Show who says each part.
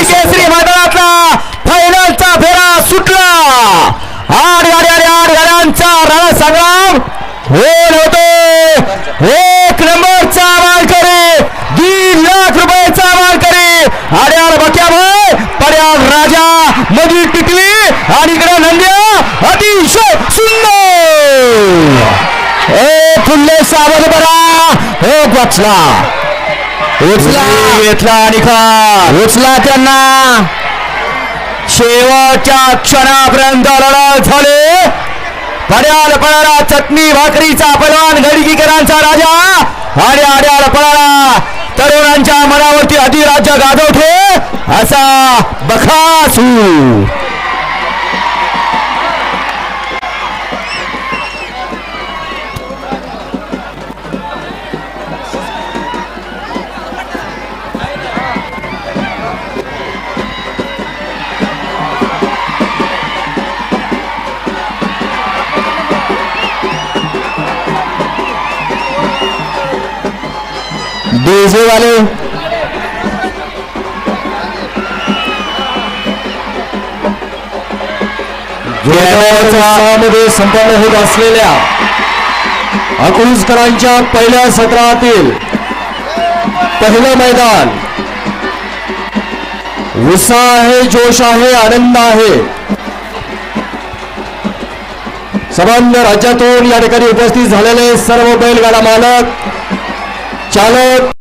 Speaker 1: हिंद केसरी मैदानातला फायनलचा फेरा सुटला. आठ गाड्या आणि आठ गाड्यांचा संग्राम होल होतो. एक नंबरचा मालकरी दीड लाख रुपयाचा मालकरी आड्याल बक्या भाई पर्याल राजा मधी टिकली आणि इकडे नंद्या अतिशय सुंदर. ए फुल्ले सावध बरा हो वाचला. उचला. घेतला निकाल उचला त्यांना. शेवटच्या क्षणापर्यंत लढत झाले. पड्याल पळाला चटणी भाकरीचा पैलवान गडकीकरांचा राजा. आणि आड्याल पळाला तरुणांच्या मनावरती अधिराज्य गाजवते. असा बखासू. डीजे वाले।
Speaker 2: मध्ये संपन्न होत असलेल्या अकलूजकरांच्या पहिल्या सत्रातील पहिलं मैदान। उत्साह आहे जोश आहे आनंद आहे। सामान्य राज्यातून या ठिकाणी उपस्थित झालेले सर्व बैलगाडा मालक 加勒